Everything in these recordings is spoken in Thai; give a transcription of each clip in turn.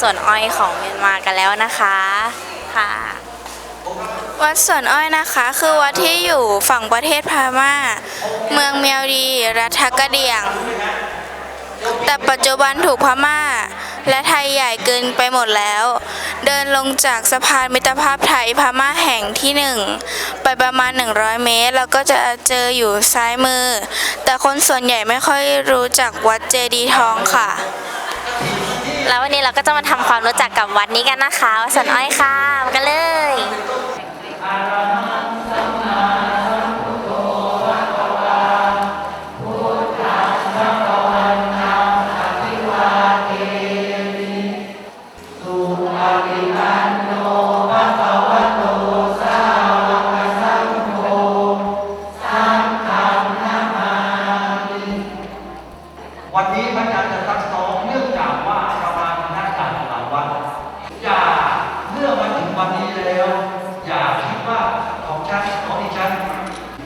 สวนอ้อยของเมียนมากันแล้วนะคะค่ะ วัดสวนอ้อยนะคะ คือวัดที่อยู่ฝั่งประเทศพม่า เมืองเมียวดี รัฐกะเหรี่ยง แต่ปัจจุบันถูกพม่า และไทยใหญ่เกินไปหมดแล้ว เดินลงจากสะพานมิตรภาพไทยพม่าแห่งที่หนึ่งไปประมาณ 100 เมตร แล้วก็จะเจออยู่ซ้ายมือ แต่คนส่วนใหญ่ไม่ค่อยรู้จักวัดเจดีทองค่ะ แล้ววันนี้เราก็จะมาทำความรู้จักกับวัดนี้กันนะคะวัดสวนอ้อยค่ะมากันเลย แล้วอย่าคิดว่าของฉันของดิฉัน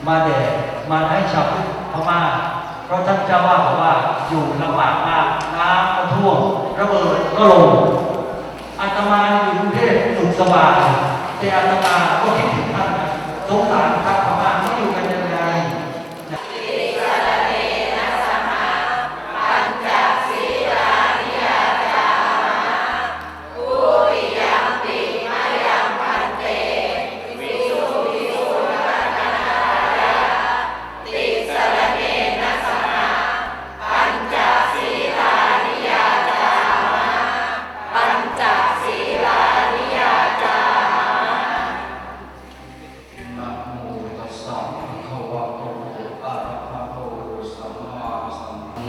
มาแด่มาให้ชาวพุทธพม่าเพราะท่านเจ้าว่าบอกว่าอยู่ลำบากมากน้ำก็ท่วมระเบิดก็ลงอาตมาอยู่กรุงเทพสุขสบายแต่อาตมาก็คิดถึงท่านสงสารท่าน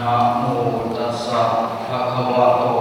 นะโมตัสสะภะคะวะโต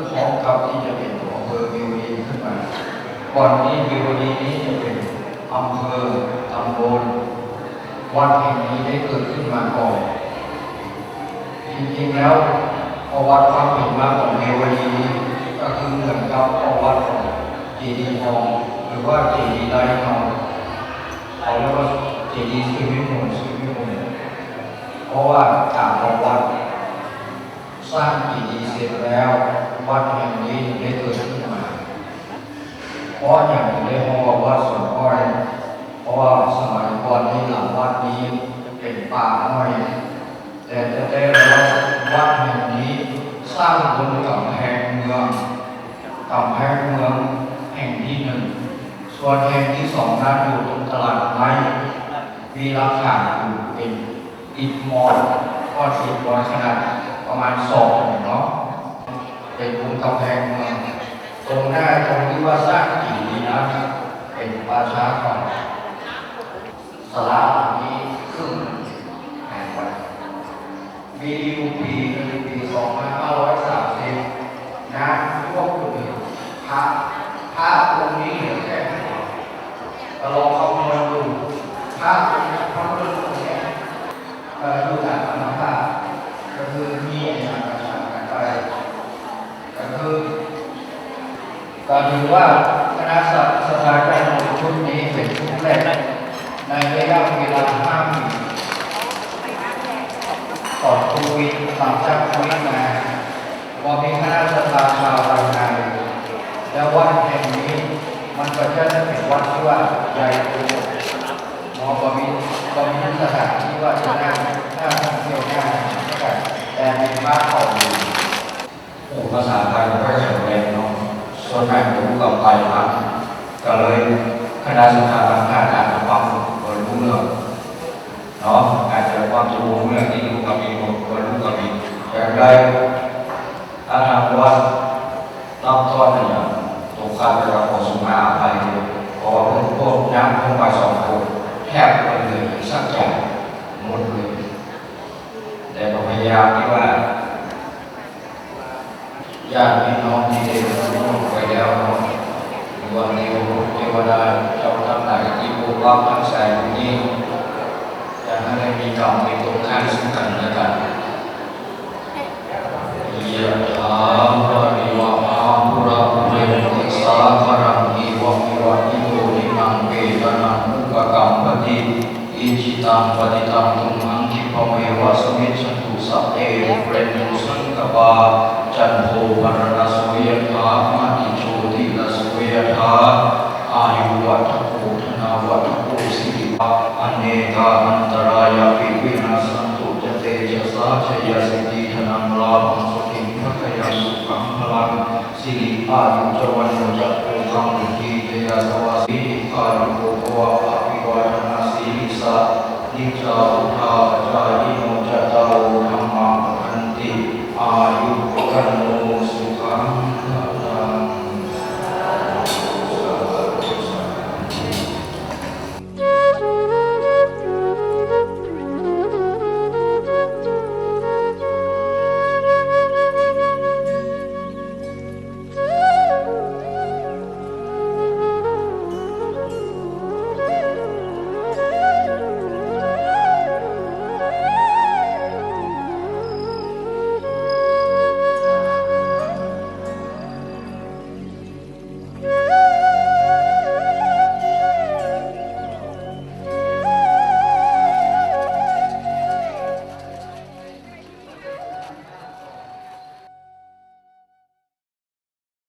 ขึ้นพร้อมกับที่จะเป็นอำเภอวิวดีขึ้นมาก่อนที่วิวดีนี้จะเป็นอำเภอตำบลวัดแห่งนี้ได้เกิดขึ้นมาก่อนจริงๆแล้วประวัติความเป็นมาของเมวดีนี้ก็คือเหมือนกับประวัติของเจดีย์ทองหรือว่าเจดีย์ไร้เงาเขาเรียกว่าเจดีย์สุวิมลสุวิมลเพราะว่าตามประวัติ สร้างเจดีย์เสร็จแล้ว วัดแห่งนี้ถึงได้เกิดขึ้นมาเพราะอย่างที่ได้มองว่าวัดสวนอ้อย เพราะว่าสมัยก่อนนี้หลังวัดนี้เป็นป่าอ้อย แต่จะได้ว่าวัดแห่งนี้สร้างบนกำแพงเมืองกำแพงเมืองแห่งที่หนึ่ง ส่วนแห่งที่สองนั้นอยู่ตรงตลาดไม้มีราคาอยู่เป็นอิฐมอนก้อนอิฐมอนขนาดประมาณสองเนาะเป็นบนกำแพงเมือง ตรงหน้าตรงที่ว่าสร้างกี่ดีนะเป็นป่าช้าก่อนสลานี้ครึ่งแห่งวัด มียูปีในปี2530นะพวกคุณพระพระองค์นี้เหลือแค่ไหนเราลองคำนวณดูพระองค์นี้พระพุทธองค์เนี่ยเอ่อดูจากอนาคาก็คือมีอย่างประชากันไปก็คือก็ถือว่าคณะสัตว์สถานการณ์ชุดนี้เป็นชุดแรกในระยะเวลาห้าปี ก่อนโควิดหลังจากโควิดมาพอมีคณะสัตยาชาวรายงานแล้ววัดแห่งนี้ มันก็จะได้เป็นวัดที่ว่าใหญ่โตหมอก็มีก็มีสถานที่ว่าจะน่าน่าท่องเที่ยวน่าแต่แต่เป็นบ้านเขาอยู่ภาษาไทยไม่ค่อยแข็งแรงเนาะส่วนใหญ่ผมกับไปพักก็เลยคณะสัตยาบางท่านอาจจะฟังบนรู้เรื่องเนาะอาจจะความรู้เรื่องที่รู้กับมีคนรู้กับมีอย่างไรถ้าทางวัดต้องทอดเนี่ยตรงการไปรับของสุมาอภัยเพราะว่าพวกพวกย้ำพวกไปสองคนแทบไปเหลยสักอย่างหมดเลยแต่พยายามที่ว่า ญาติพี่น้องที่ได้รู้ไปแล้วเนาะว่าเทวเทวดาเจ้าทั้งหลายที่ปกปักทั้งสายนี้จะให้มีกรรมมีตรงข้ามซึ่งกันและกันยะถาภะริวะหาภุระภุเรนติสาคารังอีวะมิวะอิโตนิมังเปตานังมุกกัมปติอิจิตังปฏิตังตุมังคิปะเมวะสมิจฉตุสัพเพเปรนุสังกปา จันโทปรณสุยถามาติโชติลสุยถาอายุวัฏโภธนาวัฏโภสิริภาอเนกาอันตรา